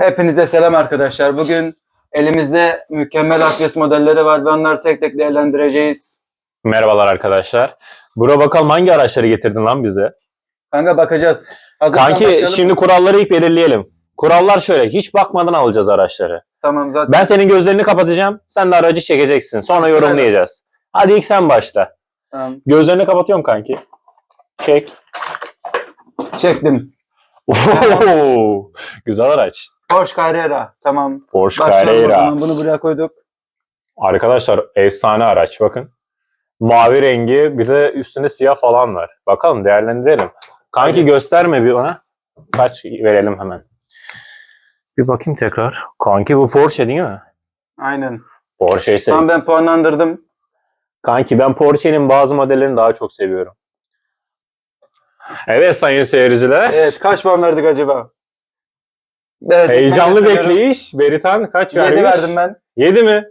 Hepinize selam arkadaşlar. Bugün elimizde mükemmel Akres modelleri var ve onları tek tek değerlendireceğiz. Merhabalar arkadaşlar. Bura bakalım hangi araçları getirdin lan bize? Kanka bakacağız. Hazırsan Kanki başlayalım şimdi kuralları ilk belirleyelim. Kurallar şöyle. Hiç bakmadan alacağız araçları. Tamam zaten. Ben senin gözlerini kapatacağım. Sen de aracı çekeceksin. Sonra Sırayla. yorumlayacağız. Hadi ilk sen başla. Tamam. Gözlerini kapatıyorum kanki. Çek. Çektim. Oo, güzel araç. Porsche Carrera. Tamam. Porsche Başlayalım o Carrera. zaman. Bunu buraya koyduk. Arkadaşlar efsane araç bakın. Mavi rengi bir de üstünde siyah falan var. Bakalım değerlendirelim. Kanki Hadi. gösterme bir ona. Kaç verelim hemen. Bir bakayım tekrar. Kanki bu Porsche değil mi? Aynen. Porsche ise. Tamam ben puanlandırdım. Kanki ben Porsche'nin bazı modellerini daha çok seviyorum. Evet sayın seyirciler. Evet kaç puan verdik acaba? Evet, Heyecanlı seviyorum. bekleyiş. Beritan kaç vermiş? 7 verdim ben. 7 mi?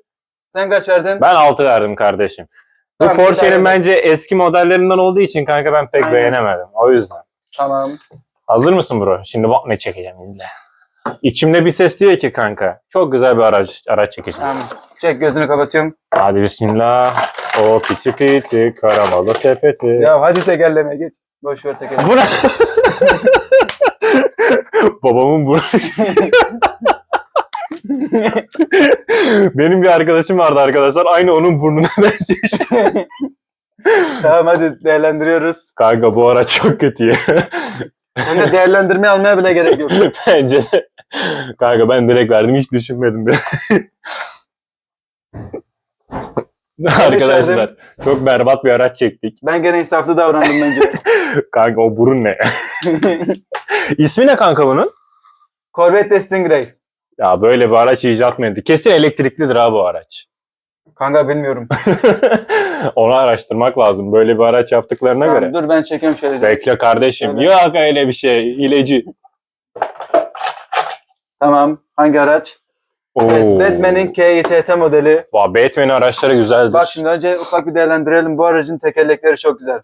Sen kaç verdin? Ben 6 verdim kardeşim. Bu Tamam, Porsche'nin bence eski modellerinden olduğu için kanka ben pek Aynen. beğenemedim. O yüzden. Tamam. Hazır mısın bro? Şimdi bak ne çekeceğim izle. İçimde bir ses diyor ki kanka çok güzel bir araç araç çekeceğim. Tamam. Çek gözünü kapatıyorum. Hadi bismillah. O piti piti karamalı sepeti. Ya hadi tekerleme geç. Boş ver tekerleme. Bu ne? Babamın burnu. Benim bir arkadaşım vardı arkadaşlar. Aynı onun burnuna benziyor. tamam hadi değerlendiriyoruz. Kanka bu araç çok kötü ya. Hem de değerlendirme almaya bile gerek yok. Bence de. Kanka ben direkt verdim hiç düşünmedim de. Arkadaşlar çok berbat bir araç çektik. Ben gene insaflı davrandım bence. Kanka o burun ne? İsmi ne kanka bunun? Corvette Stingray. Ya böyle bir araç icat mı edildi? Kesin elektriklidir ha bu araç. Kanka bilmiyorum. Onu araştırmak lazım. Böyle bir araç yaptıklarına Tamam, göre. dur ben çekiyorum şöyle. Bekle kardeşim. Öyle. Yok öyle bir şey. Hileci. Tamam. Hangi araç? Oo. Evet, Batman'in KITT modeli. Vay, Batman'in araçları güzeldir. Bak şimdi önce ufak bir değerlendirelim. Bu aracın tekerlekleri çok güzel.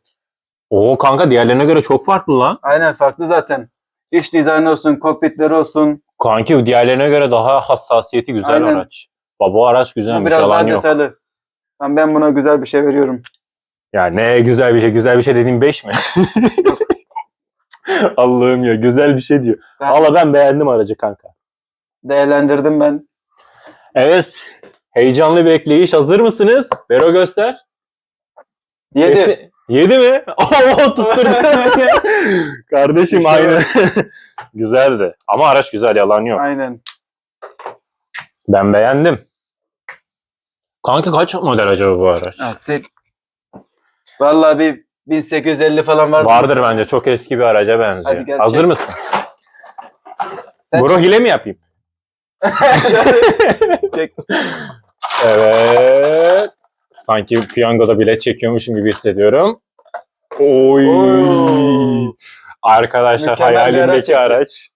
Oo kanka diğerlerine göre çok farklı lan. Aynen farklı zaten. İç dizaynı olsun, kokpitleri olsun. Kanki diğerlerine göre daha hassasiyeti güzel Aynen. araç. Baba bu araç Bu güzelmiş. biraz yalan daha yok. detaylı. Tamam, ben buna güzel bir şey veriyorum. Ya ne güzel bir şey. Güzel bir şey dediğin 5 mi? Allah'ım ya güzel bir şey diyor. Valla ben beğendim aracı kanka. Değerlendirdim ben. Evet. Heyecanlı bekleyiş. Hazır mısınız? Bero göster. 7. Kesin- Yedi mi? Oo tutturdu. Kardeşim İşte aynı. Güzeldi. Ama araç güzel yalan yok. Aynen. Ben beğendim. Kanka kaç model acaba bu araç? Ha, sil. Vallahi bir 1850 falan vardı. Vardır bence. Çok eski bir araca benziyor. Hazır mısın? Sen Bro hile mi yapayım? Evet. Sanki piyangoda bilet çekiyormuşum gibi hissediyorum. Oy. Oo. Arkadaşlar Mükemmel bir araç hayalimdeki çekti. araç.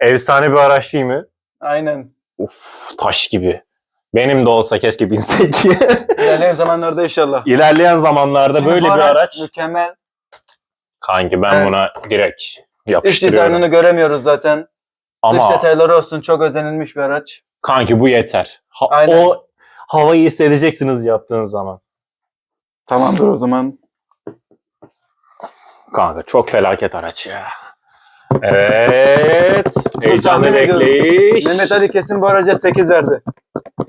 Efsane bir araç değil mi? Aynen. Uf, taş gibi. Benim de olsa keşke binsek. İlerleyen zamanlarda inşallah. İlerleyen zamanlarda Şimdi böyle bu bir araç. Mükemmel. Kanki ben Evet. buna direkt İç yapıştırıyorum. dizaynını göremiyoruz zaten. Ama Dış detayları olsun. Çok özenilmiş bir araç. kanki bu yeter. Ha- Aynen. o havayı hissedeceksiniz yaptığınız zaman. Tamamdır o zaman. Kanka çok felaket araç ya. Evet. Heyecanlı tahmin ediyorum. bekleyiş. Mehmet Ali kesin bu araca 8 verdi.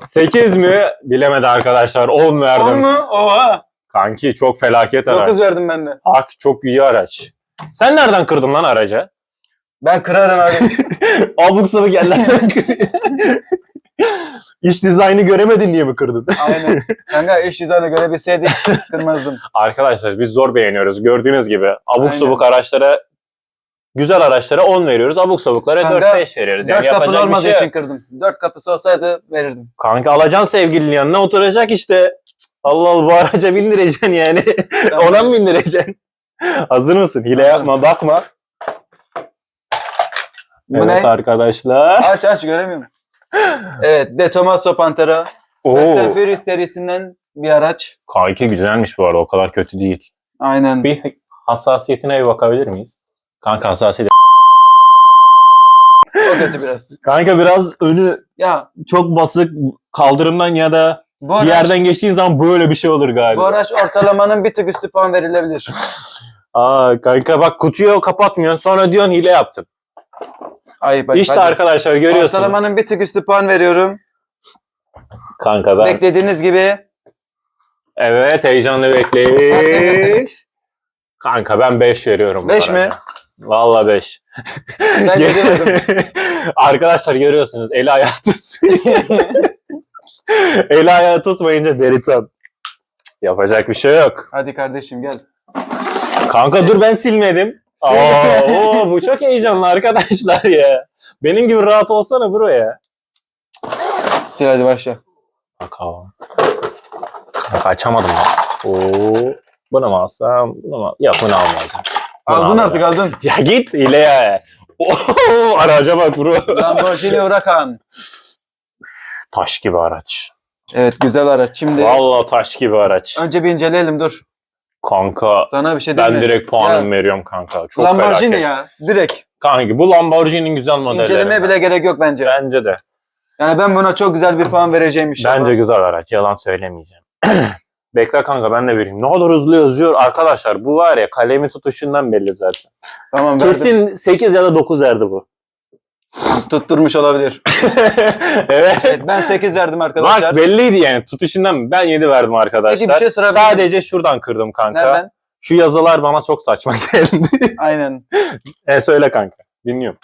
8 mi? Bilemedi arkadaşlar. 10 verdim. 10 mu? Oha. Kanki çok felaket araç. 9 verdim ben de. Hak çok iyi araç. Sen nereden kırdın lan aracı? Ben kırarım abi. Abuk sabuk yerlerden kırıyor. İç dizaynı göremedin diye mi kırdın? Aynen. Kanka iş dizaynı görebilseydik kırmazdım. Arkadaşlar biz zor beğeniyoruz. Gördüğünüz gibi abuk Aynen. sabuk araçlara güzel araçlara 10 veriyoruz. Abuk sabuklara Kanka, 4-5 veriyoruz. Yani 4 kapılı yapacak bir olmadığı şey için yok. kırdım. 4 kapısı olsaydı verirdim. Kanka alacaksın sevgilinin yanına oturacak işte. Allah Allah bu araca bindireceksin yani. Tamam. Ona mı bindireceksin? Hazır mısın? Hile Hazırım. yapma bakma. Bu evet ne? arkadaşlar. Aç aç göremiyorum. evet De Tomaso Pantera. Oo. Fast and Furious serisinden bir araç. Kanki güzelmiş bu arada o kadar kötü değil. Aynen. Bir hassasiyetine bir bakabilir miyiz? Kanka hassasiyet O kötü biraz. Kanka biraz önü Ya çok basık kaldırımdan ya da bu bir araç, yerden geçtiğin zaman böyle bir şey olur galiba. bu araç ortalamanın bir tık üstü puan verilebilir. Aa kanka bak kutuyu kapatmıyorsun sonra diyorsun hile yaptım. Ayıp ayıp. işte hadi. arkadaşlar görüyorsunuz. Ortalamanın bir tık üstü puan veriyorum. Kanka ben Beklediğiniz gibi evet heyecanlı bekleyiş. Kanka ben 5 veriyorum. bu Beş mi? araca. Valla 5. ben gidiyorum. Arkadaşlar görüyorsunuz eli ayağı tutmuyor. eli ayağı tutmayınca deritan. Yapacak bir şey yok. Hadi kardeşim gel. Kanka dur ben silmedim. Aa, oo, bu çok heyecanlı arkadaşlar ya. Benim gibi rahat olsana bro ya. Sil hadi başla. Bakalım. Kanka açamadım ya. Oo. Bunu mu alsam? Bunu mu? Yok bunu almayacağım. Bunu Aldın almayacağım. artık aldın. Ya git ile ya. Oo, araca bak bro. Lamborghini Huracan. Taş gibi araç. Evet güzel araç. Şimdi Vallahi taş gibi araç. önce bir inceleyelim dur. Kanka Sana bir şey diyeyim ben mi? direkt puanımı Ya, veriyorum kanka. Çok Lamborghini felaket. ya. Direkt. Kanka bu Lamborghini'nin güzel modelleri. İncelemeye bile gerek yok bence. Bence de. Yani ben buna çok güzel bir puan vereceğim inşallah. Bence güzel araç. Yalan söylemeyeceğim. Bekle kanka ben de vereyim. Ne kadar hızlı yazıyor. Arkadaşlar bu var ya kalemi tutuşundan belli zaten. Tamam verdim. Kesin 8 ya da 9 verdi bu. Tutturmuş olabilir. evet. Evet ben 8 verdim arkadaşlar. Bak belliydi yani tutuşundan. Ben 7 verdim arkadaşlar. Peki bir şey sorabilir miyim? Sadece şuradan kırdım kanka. Nereden? Şu yazılar bana çok saçma geldi. Aynen. e söyle kanka. Dinliyorum.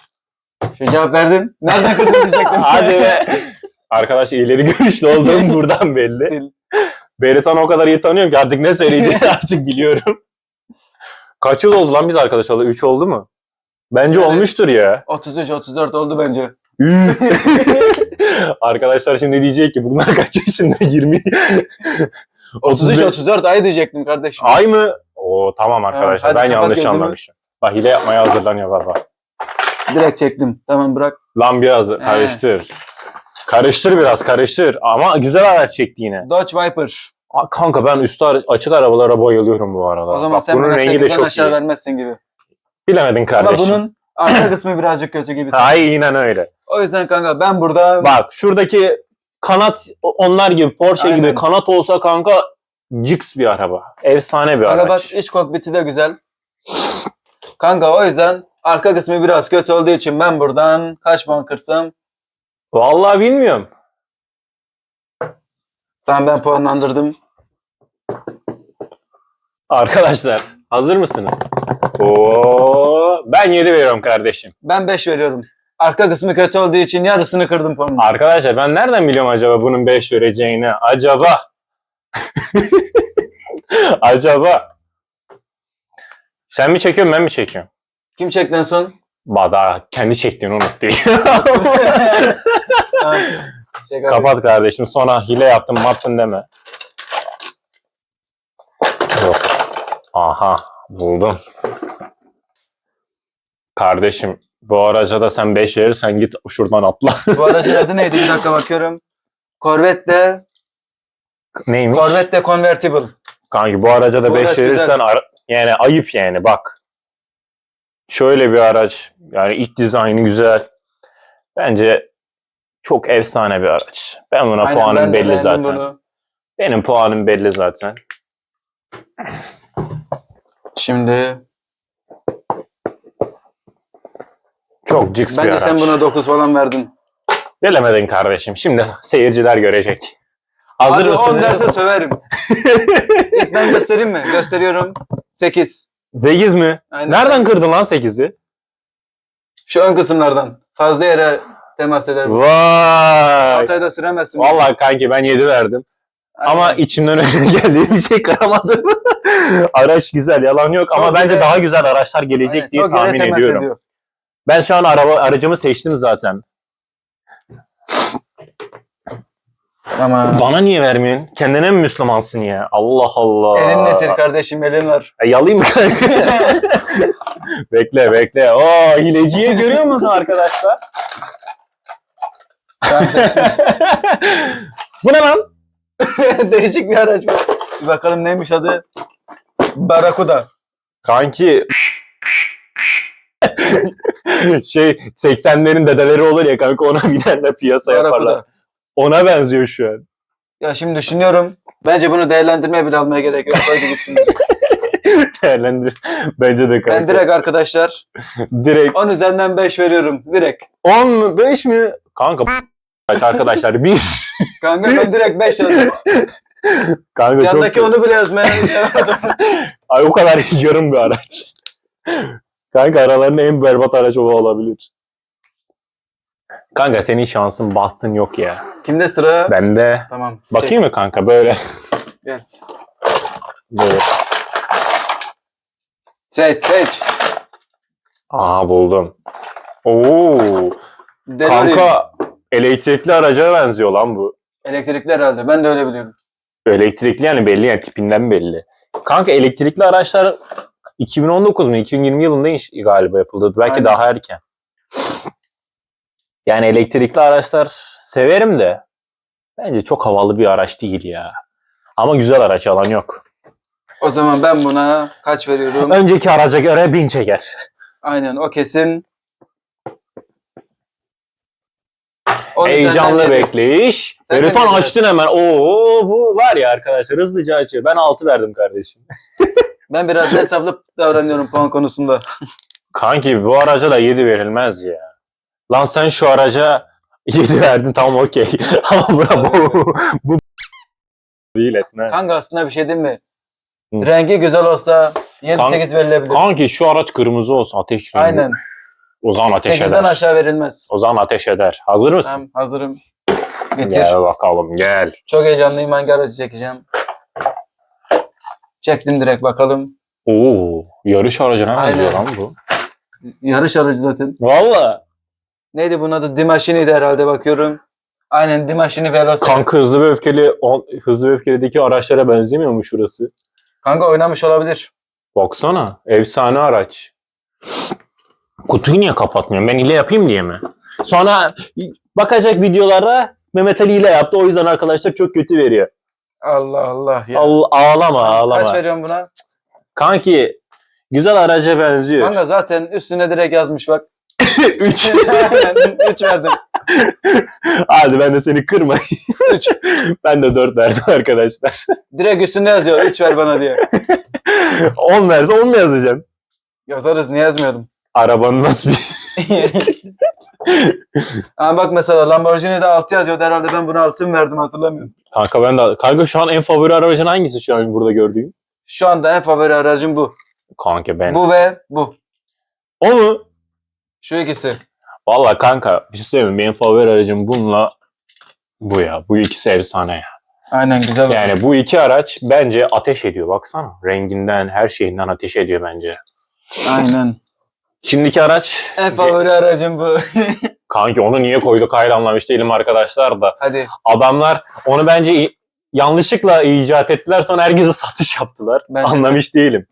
Şu cevap verdin. Nereden kırdın diyecektim. Hadi be. Arkadaş ileri görüşlü olduğum buradan belli. Sil. O kadar iyi tanıyorum ki artık ne söylediğini artık biliyorum. Kaç yıl oldu lan biz arkadaş olalı? 3 oldu mu? Bence Evet. olmuştur ya. 33 34 oldu bence. Arkadaşlar şimdi diyecek ki bunlar kaç yaşında? 20. 33 34 ay diyecektim kardeşim. Ay mı? Oo tamam arkadaşlar hadi ben kapat yanlış gözünü. anlamışım. Bak hile yapmaya hazırlanıyor baba. Direkt çektim. Tamam bırak. Lan biraz karıştır. Karıştır biraz karıştır. Ama güzel araç çekti yine. Dodge Viper. Aa, Kanka ben üstü ara- açık arabalara bayılıyorum bu arada. O zaman Bak, sen bunun bana rengi de 8'den çok aşağı iyi. vermezsin gibi. Bilemedin kardeşim. Ama bunun arka kısmı birazcık kötü gibi. sanki. Aynen öyle. O yüzden kanka ben burada Bak şuradaki kanat onlar gibi Porsche Aynen. gibi kanat olsa kanka cix bir araba. Efsane bir kanka bak araç. iç kokpiti de güzel. Kanka o yüzden arka kısmı biraz kötü olduğu için ben buradan kaç puan kırsam? Vallahi bilmiyorum. Tamam ben puanlandırdım. Arkadaşlar hazır mısınız? Oo, ben 7 veriyorum kardeşim. Ben 5 veriyorum. Arka kısmı kötü olduğu için yarısını kırdım puanını. Arkadaşlar ben nereden biliyorum acaba bunun 5 vereceğini? Acaba? acaba? Sen mi çekiyorsun ben mi çekiyorum? Kim çekti en son? Bada kendi çektiğini unuttu. Kapat kardeşim sonra hile yaptım mattın deme. Yok. Aha buldum. Kardeşim bu araca da sen 5 verirsen git şuradan atla. Bu aracın adı neydi? Bir dakika bakıyorum. Corvette Neymiş? Corvette Convertible. Kanki bu araca da Bu 5 araç verirsen güzel. ara- yani ayıp yani bak. Şöyle bir araç. Yani iç dizaynı güzel. Bence çok efsane bir araç. Ben buna Aynen, puanım de belli beğendim zaten. bunu. Benim puanım belli zaten. Şimdi Çok cix bir bence araç. sen buna 9 falan verdin. Bilemedin kardeşim. Şimdi seyirciler görecek. Hazır Abi 10 mısın? derse söverim. İlk ben göstereyim mi? Gösteriyorum. 8. 8 mi? Aynen. Nereden kırdın lan 8'i? Şu ön kısımlardan. Fazla yere temas ederim. Vay. Hatay'da süremezsin. Vallahi kanki ben 7 verdim. Ama içimden öyle geldiği bir şey kıramadım. Araç güzel yalan yok ama Çok bence yere- daha güzel araçlar gelecek Aynen, diye çok yere tahmin temas ediyorum. ediyor. Ben şu an araba aracımı seçtim zaten. Ama Bana niye vermiyorsun? Kendine mi Müslümansın ya? Allah Allah. elin nesil kardeşim elin var. E, yalayım mı kanka? bekle bekle. Oo hileciye görüyor musun arkadaşlar? Ben seçtim. Bu ne lan? Değişik bir araç bu. Bir bakalım neymiş adı? Barakuda. Kanki şey 80'lerin dedeleri olur ya kanka ona binenler piyasa yaparlar. Barakuda. Ona benziyor şu an. Ya şimdi düşünüyorum. Bence bunu değerlendirmeye bile almaya gerek yok. Koydu gitsin. Değerlendir. Bence de kanka. ben direkt arkadaşlar direkt 10 üzerinden 5 veriyorum. Direkt. 10 mu 5 mi? Kanka arkadaşlar bir Kanka ben direkt 5 yazdım. kanka Yandaki çok onu bile yazmaya Ay o kadar yarım bir araç. Kanka aralarında en berbat araç o olabilir. Kanka senin şansın bahtın yok ya. Kimde sıra? Bende. Tamam. Bakayım mı kanka böyle? Gel. Böyle. Seç seç. Aa buldum. Oo. DeLorean. Kanka elektrikli araca benziyor lan bu. Elektrikli herhalde. Ben de öyle biliyorum. Elektrikli yani belli yani tipinden belli. Kanka elektrikli araçlar 2019 mu 2020 yılında iş- galiba yapıldı. Belki Aynen. daha erken. Yani elektrikli araçlar severim de bence çok havalı bir araç değil ya. Ama güzel araç alan yok. O zaman ben buna kaç veriyorum? Önceki araca göre bin çeker. Aynen o kesin. On Heyecanlı üzerinden yedi. bekleyiş. Sen de mi açtın hemen. Oo bu var ya arkadaşlar hızlıca açıyor. Ben 6 verdim kardeşim. Ben biraz hesaplı davranıyorum puan konusunda. Kanki bu araca da 7 verilmez ya. Lan sen şu araca 7 verdin tamam okey. Ama buna bu, bu değil etmez. Kanka aslında bir şey değil mi? Hı. Rengi güzel olsa 7-8 Kanka- verilebilir. Kanki şu araç kırmızı olsun ateş rengi. Aynen. O zaman ateş 8'den eder. aşağı verilmez. O zaman ateş eder. Hazır mısın? Tamam hazırım. Getir. Gel bakalım gel. Çok heyecanlıyım hangi aracı çekeceğim. Çektim direkt bakalım. Oo, yarış aracına benziyor lan bu. Yarış aracı zaten. Valla. Neydi bunun adı? Dimaşini'ydi herhalde bakıyorum. Aynen Dimaşini Veloce. Kanka hızlı ve öfkeli on- hızlı ve öfkelideki araçlara benzemiyor mu şurası? Kanka oynamış olabilir. Baksana. Efsane araç. Kutuyu niye kapatmıyorum? Ben hile yapayım diye mi? Sonra bakacak videolara Mehmet Ali hile yaptı. O yüzden arkadaşlar çok kötü veriyor. Allah Allah ya. Al, ağlama Kaç ağlama. veriyorum buna? Kanki güzel araca benziyor. Kanka zaten üstüne direkt yazmış bak. 3. Aynen 3 verdim. Hadi ben de seni kırmayayım. 3. ben de 4 verdim arkadaşlar. Direkt üstünde yazıyor 3 ver bana diye. 10 verse 10 mu yazacaksın? Yazarız niye yazmıyordum? Arabanın nasıl bir... Ama bak mesela Lamborghini'de 6 yazıyordu herhalde ben buna 6 mı verdim hatırlamıyorum. Kanka ben de... Kanka şu an en favori aracın hangisi şu an burada gördüğün? Şu anda en favori aracım bu. Kanka ben. Bu ve bu. O mu? Şu ikisi. Valla kanka bir şey söyleyeyim mi? Benim favori aracım bununla bu ya. Bu ikisi efsane ya. Aynen güzel. Yani bu iki araç bence ateş ediyor. Baksana. Renginden, her şeyinden ateş ediyor bence. Aynen. Şimdiki araç... En favori aracım bu. Kanki onu niye koyduk hayır anlamış değilim arkadaşlar da. Hadi. Adamlar onu bence yanlışlıkla icat ettiler sonra herkese satış yaptılar. Bence de. Anlamış değilim.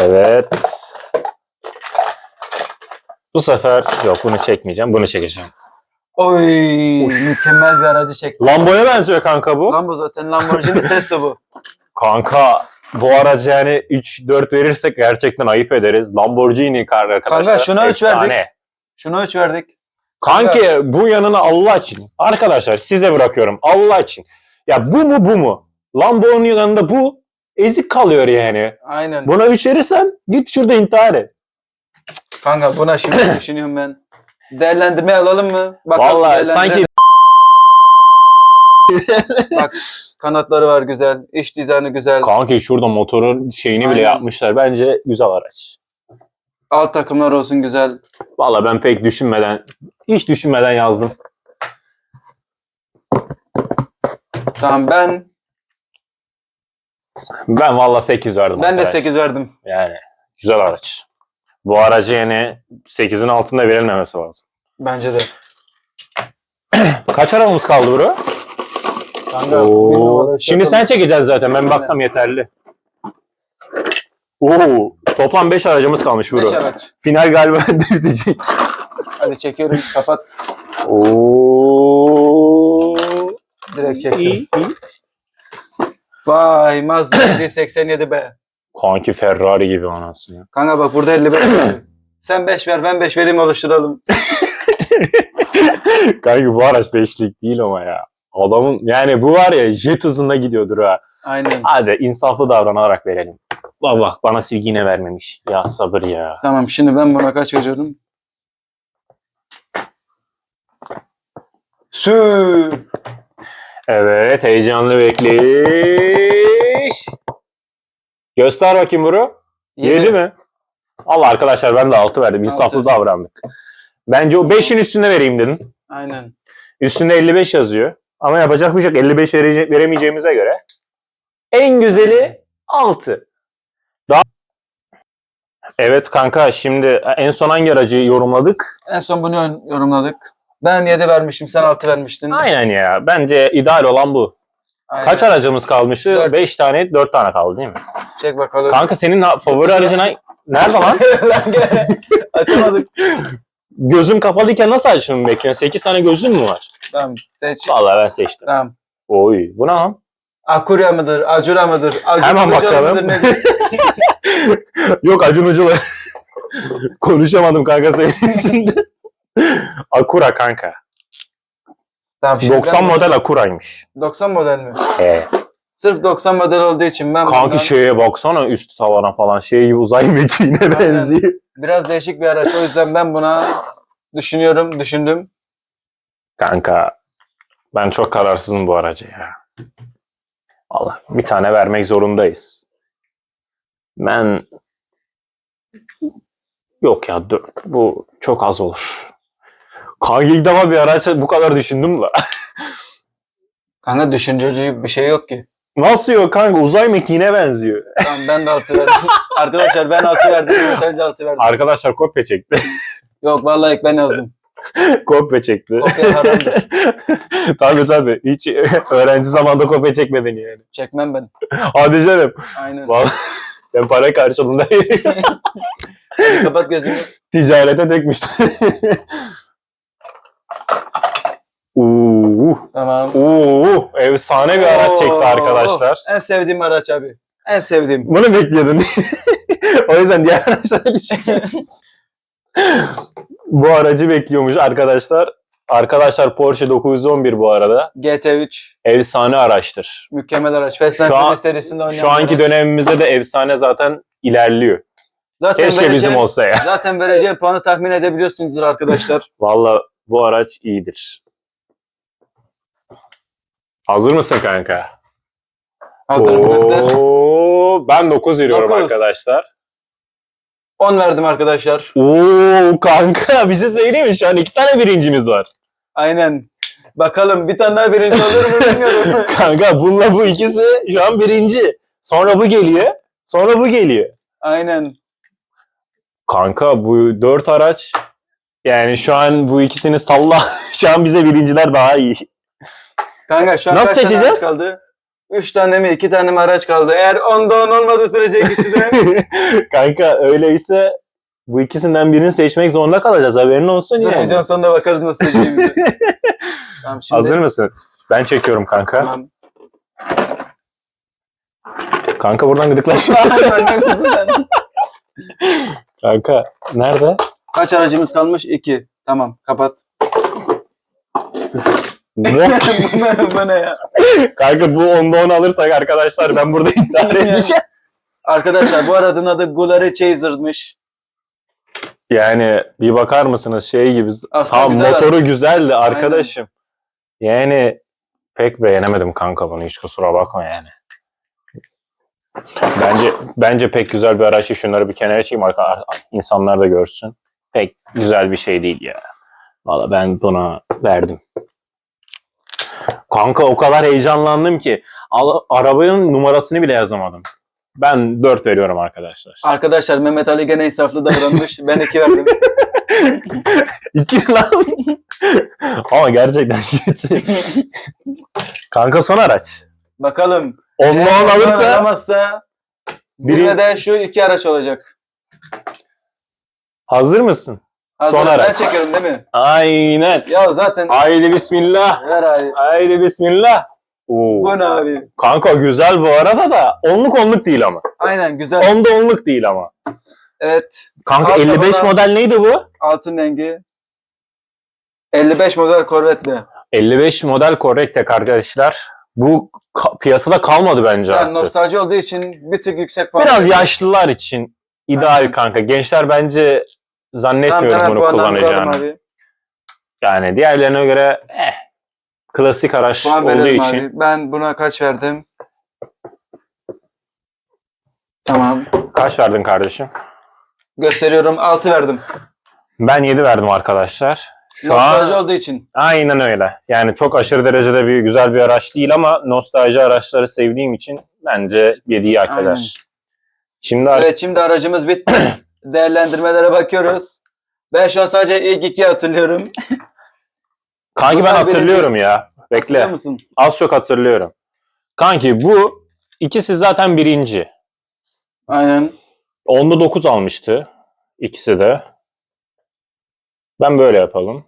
Evet. Bu sefer yok bunu çekmeyeceğim. Bunu çekeceğim. Oy mükemmel bir aracı çekti. Lambo'ya benziyor kanka bu. Lambo zaten Lamborghini ses de bu. Kanka bu araç yani 3-4 verirsek gerçekten ayıp ederiz. Lamborghini kar arkadaşlar. Kanka şuna üç efsane. verdik. Şuna 3 verdik. Kanki bu yanına Allah için. Arkadaşlar size bırakıyorum. Allah için. Ya bu mu bu mu? Lambo'nun yanında bu ezik kalıyor yani. Aynen. Buna 3 verirsen git şurada intihar et. Kanka buna şimdi düşünüyorum ben. Değerlendirme alalım mı? Bakalım, Vallahi sanki Bak kanatları var güzel. iç dizaynı güzel. kanki şurada motorun şeyini bile Aynen. yapmışlar. Bence güzel araç. Alt takımlar olsun güzel. Vallahi ben pek düşünmeden hiç düşünmeden yazdım. Tamam ben Ben valla 8 verdim. ben de arkadaş. 8 verdim. Yani güzel araç. Bu aracı yani 8'in altında verilmemesi lazım. Bence de. Kaç arabamız kaldı bro? Kanka, Oo. numara Şimdi sen çekeceğiz zaten. Ben baksam yeterli. Oo, toplam 5 aracımız kalmış bro. Beş araç. Final galiba bitecek. Hadi çekiyorum. Kapat. Oo. Direkt çektim. Vay Mazda 87 be. Kanki Ferrari gibi anasını. Kanka bak burada 55 var. Sen 5 ver ben 5 vereyim oluşturalım. Kanka bu araç beşlik değil ama ya. Adamın yani bu var ya jet hızında gidiyordur ha. Aynen. Hadi insaflı davranarak verelim. Bak bak bana silgi yine vermemiş. Ya sabır ya. Tamam şimdi ben buna kaç veriyorum? Sü. Evet heyecanlı bekleyiş. Göster bakayım bro. Yedi mi? Allah arkadaşlar ben de 6 verdim. İnsaflı Altı. davrandık. Bence o 5'in üstüne vereyim dedim. Aynen. Üstünde 55 yazıyor. Ama yapacak bir şey yok. 55 verece- veremeyeceğimize göre. En güzeli 6. Daha... Evet kanka şimdi en son hangi aracı yorumladık? En son bunu yorumladık. Ben 7 vermişim sen 6 vermiştin. Aynen ya. Bence ideal olan bu. Aynen. Kaç aracımız kalmıştı? Dört. 5 tane, 4 tane kaldı değil mi? Çek bakalım. Kanka senin favori aracın hangi- Nerede lan? Açamadık. Gözüm kapalıyken nasıl açmamı bekliyorsun? 8 tane gözün mü var? Tamam seç. Vallahi ben seçtim. Tamam. Oy bu ne lan? Akurya mıdır? Acura mıdır? Acun Hemen Ilıcalı bakalım. mıdır, nedir? Yok Acun Ucula. Konuşamadım kanka seviyesinde. Akura kanka. tamam, şimdi 90 ben- model Akura'ymış. 90 model mi? Ee, Sırf 90 model olduğu için ben kanka bundan şeye baksana üst tavana falan şey gibi uzay mekiğine benziyor. biraz değişik bir araç. O yüzden ben buna düşünüyorum, düşündüm. Kanka ben çok kararsızım bu araca ya. Allah bir tane vermek zorundayız. Ben yok ya dur, bu çok az olur. Kanka ilk defa bir araç bu kadar düşündüm la. Kanka düşünceli bir şey yok ki. Nasıl yok kanka uzay mekiğine benziyor. Tamam ben de 6 verdim. Arkadaşlar ben 6 verdim. Mehmet de 6 verdim. Arkadaşlar kopya çekti. Yok vallahi ben yazdım. kopya çekti. Kopya haramdır. tabii tabii. Hiç öğrenci zamanında kopya çekmedin yani. Çekmem ben. Hadi canım. Aynen. Vallahi ben para karşılığında kapat gözünü. ticarete dökmüş. Uuu. Tamam. Uuu. Efsane bir araç çekti Oo, arkadaşlar. En sevdiğim araç abi. En sevdiğim. Bunu bekliyordun. o yüzden diğer araçlara geçiyor. Bu aracı bekliyormuş arkadaşlar. Arkadaşlar Porsche 911 bu arada. GT3 Efsane araçtır. mükemmel araç. Fast and Şu an- Furious serisinde oynayan Şu anki araç. dönemimizde de efsane zaten ilerliyor. Zaten Keşke vereceğim- bizim olsa ya. Zaten vereceğim puanı tahmin edebiliyorsunuzdur arkadaşlar. Valla bu araç iyidir. Hazır mısın kanka? Hazırım göster. Oo, ben 9 veriyorum Dokuz. arkadaşlar. 10 verdim arkadaşlar. Oo kanka bir şey söyleyeyim mi? Şu an iki tane birincimiz var. Aynen. Bakalım bir tane daha birinci olur mu bilmiyorum. Kanka bununla bu ikisi şu an birinci. Sonra bu geliyor. Sonra bu geliyor. Aynen. Kanka bu dört araç yani şu an bu ikisini salla. şu an bize birinciler daha iyi. Kanka şu an Nasıl kaç tane seçeceğiz? araç kaldı? 3 tane mi 2 tane mi araç kaldı? Eğer 10'da 10 olmadığı sürece ikisi de Kanka öyleyse bu ikisinden birini seçmek zorunda kalacağız. Haberin olsun Dur yani. videonun sonunda bakarız nasıl seçeceğimizi. tamam şimdi. Hazır mısın? Ben çekiyorum kanka. Tamam. Kanka buradan gıdıklaş. Kanka nerede? Kaç aracımız kalmış? 2. Tamam kapat. Bu- ne, ya? kanka bu onda 10 alırsak arkadaşlar ben burada intihar edeceğim. Arkadaşlar bu aracın adı Gulari Chaser'mış. Yani bir bakar mısınız şey gibi. Aslında Tam güzel motoru güzeldi arkadaşım. Yani pek beğenemedim kanka bunu hiç kusura bakma yani. Bence bence pek güzel bir araç. Şunları bir kenara çekeyim arka insanlar da görsün. Pek güzel bir şey değil ya. Valla ben buna verdim. Kanka o kadar heyecanlandım ki arabanın numarasını bile yazamadım. Ben 4 veriyorum arkadaşlar. Arkadaşlar Mehmet Ali gene insaflı davranmış. ben 2 verdim. İki lan. Ama gerçekten kötü. Kanka son araç. Bakalım. Ondan Eğer alırsa alamazsa zirvede şu iki araç olacak. hazır mısın? Hazır. Ben çekiyorum değil mi? Aynen. Ya zaten Haydi bismillah. ver abi. Haydi bismillah. Oo. Bu ne abi? Kanka güzel bu arada da onluk onluk değil ama. Aynen güzel. Onda onluk değil ama. Evet. Kanka Alfa 55 falan. model neydi bu? Altın rengi. 55 model Corvette'li. 55 model Correctek arkadaşlar. Bu ka- piyasada kalmadı bence Yani artık. nostalji olduğu için bir tık yüksek puan. Biraz yaşlılar için ideal Aynen. kanka. Gençler bence zannetmiyorum tamam, bunu kullanacağını. abi. Yani diğerlerine göre eh, klasik araç Puan olduğu için. abi. Ben buna kaç verdim? Tamam. Kaç verdin kardeşim? Gösteriyorum. 6 verdim. Ben 7 verdim arkadaşlar. Şu Nostalji an olduğu için. aynen öyle. Yani çok aşırı derecede bir güzel bir araç değil ama nostalji araçları sevdiğim için bence 7'yi hak eder. Şimdi Evet şimdi aracımız bitti. Değerlendirmelere bakıyoruz. Ben şu an sadece ilk iki hatırlıyorum. kanki ben hatırlıyorum ya. Bekle. musun? Az çok hatırlıyorum. Kanki bu ikisi zaten birinci. Aynen. Onda 9 almıştı. ikisi de. Ben böyle yapalım.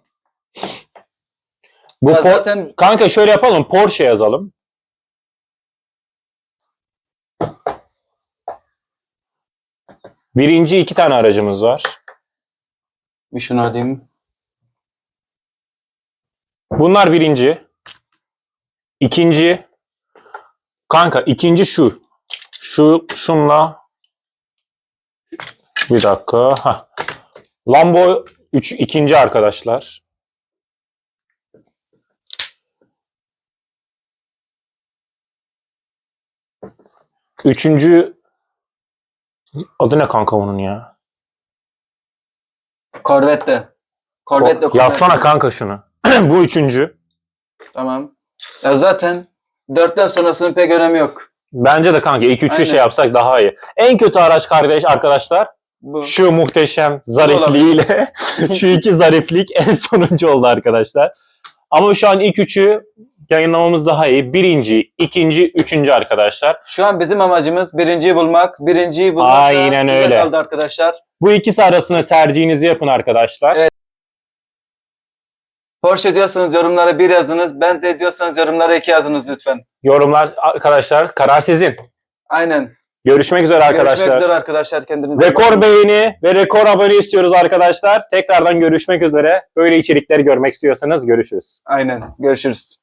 Bu Ya Por- zaten Kanka şöyle yapalım. Porsche yazalım. Birinci iki tane aracımız var. bir şunu alayım. Bunlar birinci. İkinci. Kanka ikinci şu. Şu şunla. Bir dakika. Hah. Lambo üç, ikinci arkadaşlar. Üçüncü adı ne kanka onun ya? Corvette. Corvette. Corvette. Yazsana kanka şunu. Bu üçüncü. Tamam. Ya zaten dörtten sonrasının pek önemi yok. Bence de kanka ilk üçü Aynen. şey yapsak daha iyi. En kötü araç kardeş arkadaşlar Bu. Şu muhteşem zarifliğiyle şu iki zariflik en sonuncu oldu arkadaşlar. Ama şu an ilk üçü yayınlamamız daha iyi. Birinci, ikinci, üçüncü arkadaşlar. Şu an bizim amacımız birinciyi bulmak. Birinciyi bulmak Aynen öyle. kaldı arkadaşlar. Bu ikisi arasında tercihinizi yapın arkadaşlar. Evet. Porsche diyorsanız yorumlara bir yazınız. Ben de diyorsanız yorumlara iki yazınız lütfen. Yorumlar arkadaşlar karar sizin. Aynen. Görüşmek üzere arkadaşlar. Görüşmek üzere arkadaşlar. Kendinize Rekor beğeni ve rekor abone istiyoruz arkadaşlar. Tekrardan görüşmek üzere. Böyle içerikleri görmek istiyorsanız görüşürüz. Aynen. Görüşürüz.